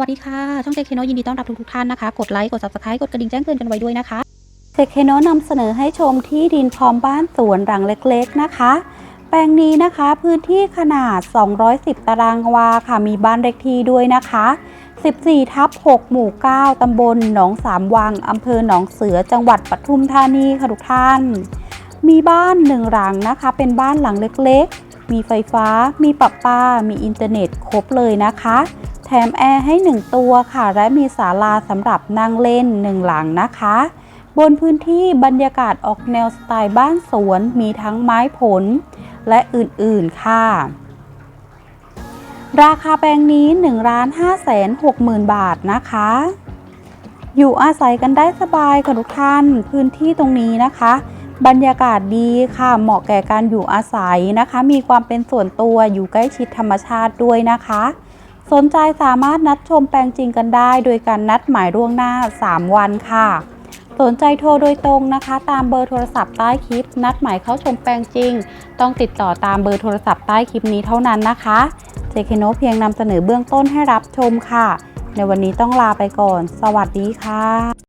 วัสดีค่ะ ช่องเจคโนยินดีต้อนรับทุกทุกท่านนะคะ กดไลค์ กด subscribe กดกระดิ่งแจ้งเตือนกันไว้ด้วยนะคะเจเคโนนำเสนอให้ชมที่ดินพร้อมบ้านสวนหลังเล็ก ๆ นะคะ แปลงนี้นะคะพื้นที่ขนาด 210 ตารางวาค่ะ มีบ้านเลขที่ด้วยนะคะ 14 ทับ 6 หมู่ 9 ตำบลหนองสามวัง อำเภอหนองเสือ จังหวัดปทุมธานีค่ะทุกท่าน มีบ้านหนึ่งหลังนะคะ เป็นบ้านหลังเล็ก ๆ มีไฟฟ้า มีปรับปามีอินเทอร์เน็ตครบเลยนะคะ แถมแอร์ให้ 1 ตัวค่ะ และมีศาลาสำหรับนั่งเล่น 1 หลังนะคะ บนพื้นที่บรรยากาศออกแนวสไตล์บ้านสวน มีทั้งไม้ผล และอื่นๆค่ะ ราคาแปลงนี้ 1 5 6 0 0 0 0 บาทนะคะอยู่อาศัยกันได้สบายค่ะทุกท่าน พื้นที่ตรงนี้นะคะ บรรยากาศดีค่ะ เหมาะแก่การอยู่อาศัยนะคะ มีความเป็นส่วนตัวอยู่ใกล้ชิดธรรมชาติด้วยนะคะ สนใจสามารถนัดชมแปลงจริงกันได้ โดยการนัดหมายล่วงหน้า 3 วันค่ะ สนใจโทรโดยตรงนะคะ ตามเบอร์โทรศัพท์ใต้คลิป นัดหมายเข้าชมแปลงจริง ต้องติดต่อตามเบอร์โทรศัพท์ใต้คลิปนี้เท่านั้นนะคะเจคโนเพียงนำเสนอเบื้องต้นให้รับชมค่ะ ในวันนี้ต้องลาไปก่อน สวัสดีค่ะ